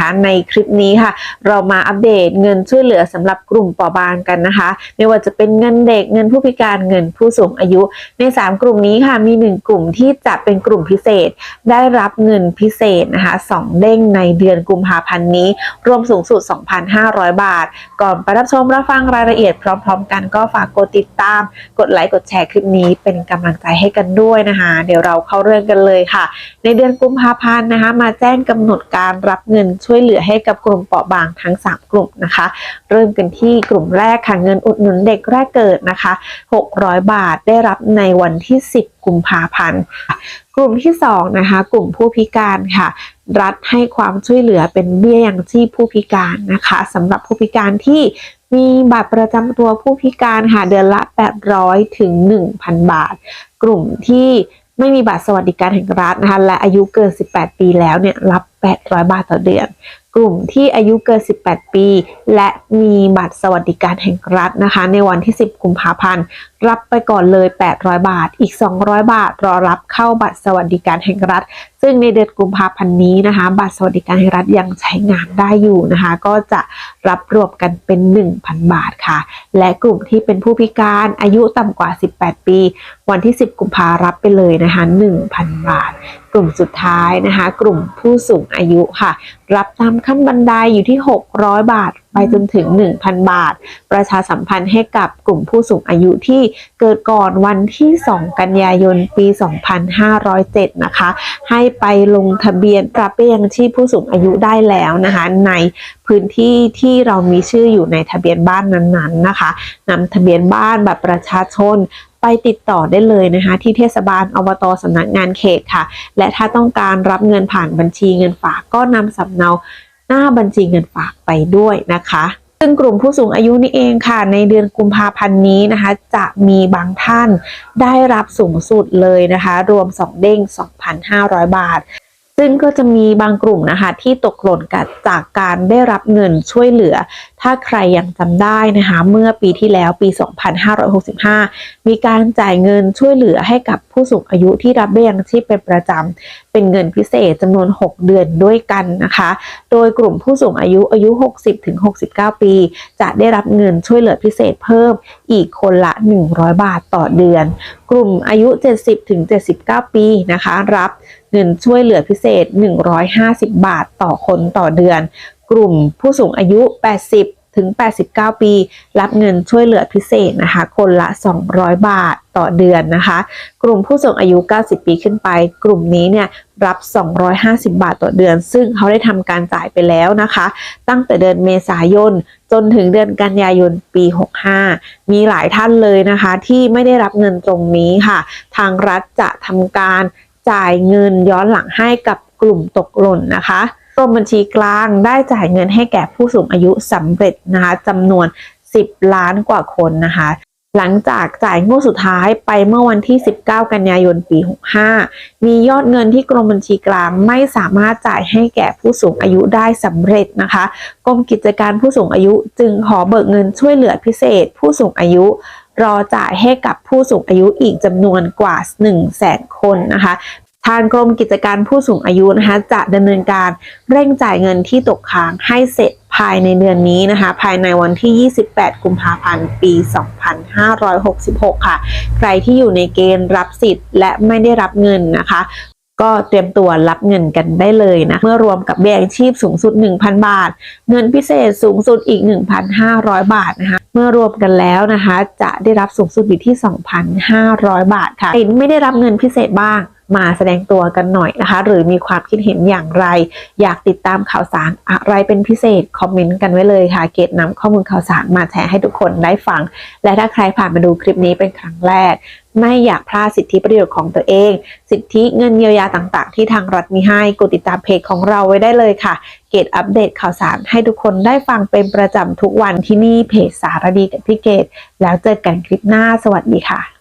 นะคะในคลิปนี้ค่ะ เรามาอัปเดตเงินช่วยเหลือสำหรับกลุ่มเปราะบางกันนะคะ ไม่ว่าจะเป็นเงินเด็กเงินผู้พิการเงินผู้สูงอายุ ใน 3 กลุ่มนี้ค่ะมี 1 กลุ่มที่จะเป็นกลุ่มพิเศษ ได้รับเงินพิเศษนะคะ2เด้งในเดือนกุมภาพันธ์นี้ รวมสูงสุด 2,500 บาท ก่อนไปรับชมรับฟังรายละเอียดพร้อม ๆ กันก็ฝากกดติดตาม กดไลค์กดแชร์คลิปนี้เป็นกำลังใจให้กันด้วยนะคะ เดี๋ยวเราเข้าเรื่องกันเลยค่ะ ในเดือนกุมภาพันธ์นะคะ มาแจ้งกำหนดการรับเงินช่วยวยเหลือให้กับกลุ่มเปราะบางทั้ง 3 กลุ่มนะคะ เริ่มกันที่กลุ่มแรกค่ะเงินอุดหนุนเด็กแรกเกิดนะคะ 600 บาทได้รับในวันที่ 10 กุมภาพันธ์กลุ่มที่2นะคะกลุ่มผู้พิการค่ะ รัฐให้ความช่วยเหลือเป็นเบี้ยยังชีพผู้พิการนะคะสำหรับผู้พิการที่มีบัตรประจำตัวผู้พิการค่ะเดือนละ 800 ถึง 1,000 บาท กลุ่มที่ไม่มีบัตรสวัสดิการแห่งรัฐนะคะและอายุเกิน 18 ปีแล้วเนี่ยรับ 800 บาทต่อเดือน กลุ่มที่อายุเกิน 18 ปี และมีบัตรสวัสดิการแห่งรัฐนะคะ ในวันที่ 10 กุมภาพันธ์ รับไปก่อนเลย 800 บาท อีก 200 บาท รอรับเข้าบัตรสวัสดิการแห่งรัฐ ซึ่งในเดือนกุมภาพันธ์นี้นะคะ บัตรสวัสดิการแห่งรัฐยังใช้งานได้อยู่นะคะ ก็จะรับรวมกันเป็น 1,000 บาทค่ะ และกลุ่มที่เป็นผู้พิการอายุต่ำกว่า 18 ปี วันที่ 10 กุมภารับไปเลยนะคะ 1,000 บาท กลุ่มสุดท้ายนะคะ กลุ่มผู้สูงอายุค่ะ รับตามขั้นบันไดอยู่ที่ 600 บาท ไปจนถึง 1,000 บาท ประชาสัมพันธ์ให้กับกลุ่มผู้สูงอายุที่เกิดก่อนวันที่ 2 กันยายนปี 2507 นะคะ ให้ไปลงทะเบียนรับเบี้ยงชีพผู้สูงอายุได้แล้วนะคะ ในพื้นที่ที่เรามีชื่ออยู่ในทะเบียนบ้านนั้นๆนะคะนำทะเบียนบ้านแบบประชาชน ไปติดต่อได้เลยนะคะ ที่เทศบาลอบตสำนักงานเขตค่ะ และถ้าต้องการรับเงินผ่านบัญชีเงินฝากก็นำสำเนาหน้าบัญชีเงินฝากไปด้วยนะคะซึ่งกลุ่มผู้สูงอายุนี่เองค่ะ ในเดือนกุมภาพันธ์นี้นะคะ จะมีบางท่านได้รับสูงสุดเลยนะคะ รวม 2 เด้ง 2,500 บาท ซึ่งก็จะมีบางกลุ่มนะคะ ที่ตกหล่นกับจากการได้รับเงินช่วยเหลือ ถ้าใครยังจำได้นะคะ เมื่อปีที่แล้วปี 2565 มีการจ่ายเงินช่วยเหลือให้กับผู้สูงอายุที่รับเบี้ยยังชีพเป็นประจำ เป็นเงินพิเศษจำนวน 6 เดือนด้วยกันนะคะ โดยกลุ่มผู้สูงอายุอายุ 60-69 ปี จะได้รับเงินช่วยเหลือพิเศษเพิ่มอีกคนละ 100 บาทต่อเดือน กลุ่มอายุ 70-79 ปีนะคะ รับเงินช่วยเหลือพิเศษ 150 บาทต่อคนต่อเดือน กลุ่มผู้สูงอายุ 80 ถึง 89 ปี รับเงินช่วยเหลือพิเศษนะคะ คนละ 200 บาทต่อเดือนนะคะ กลุ่มผู้สูงอายุ 90 ปีขึ้นไป กลุ่มนี้เนี่ยรับ 250 บาทต่อเดือน ซึ่งเขาได้ทำการจ่ายไปแล้วนะคะ ตั้งแต่เดือนเมษายน จนถึงเดือนกันยายนปี 65 มีหลายท่านเลยนะคะ ที่ไม่ได้รับเงินตรงนี้ค่ะ ทางรัฐจะทำการจ่ายเงินย้อนหลังให้กับกลุ่มตกหล่นนะคะ รมบัญชีกลางได้จ่ายเงินให้แก่ผู้สูงอายุสำเร็จนะคะจำนวน 10 ล้านกว่าคนนะคะหลังจากจ่ายงวดสุดท้ายไปเมื่อวันที่ 19 กันยายน ปี 65 มียอดเงินที่กรมบัญชีกลางไม่สามารถจ่ายให้แก่ผู้สูงอายุได้สำเร็จนะคะ กรมกิจการผู้สูงอายุจึงขอเบิกเงินช่วยเหลือพิเศษ ผู้สูงอายุ รอจ่ายให้กับผู้สูงอายุอีกจำนวนกว่า 1 0 0 0 0แสนคนนะคะ ทางกรมกิจการผู้สูงอายุนะคะจะดำเนินการเร่งจ่ายเงินที่ตกค้างให้เสร็จภายในเดือนนี้นะคะ ภายในวันที่ 28 กุมภาพันธ์ ปี 2566 ค่ะ ใครที่อยู่ในเกณฑ์รับสิทธิ์และไม่ได้รับเงินนะคะ ก็เตรียมตัวรับเงินกันได้เลยนะ เมื่อรวมกับเบี้ยยังชีพสูงสุด 1,000 บาท เงินพิเศษสูงสุดอีก 1,500 บาทนะคะเมื่อรวมกันแล้วนะคะ จะได้รับสูงสุดอยู่ที่ 2,500 บาทค่ะครไม่ได้รับเงินพิเศษบ้าง มาแสดงตัวกันหน่อยนะคะ หรือมีความคิดเห็นอย่างไร อยากติดตามข่าวสารอะไรเป็นพิเศษคอมเมนต์กันไว้เลยค่ะ เกดนำข้อมูลข่าวสารมาแชร์ให้ทุกคนได้ฟัง และถ้าใครผ่านมาดูคลิปนี้เป็นครั้งแรก ไม่อยากพลาดสิทธิประโยชน์ของตัวเอง สิทธิเงินเยียวยาต่างๆ ที่ทางรัฐมีให้กดติดตามเพจของเราไว้ได้เลยค่ะ เกดอัปเดตข่าวสารให้ทุกคนได้ฟังเป็นประจำทุกวันที่นี่เพจสารดีกับพี่เกดแล้วเจอกันคลิปหน้าสวัสดีค่ะ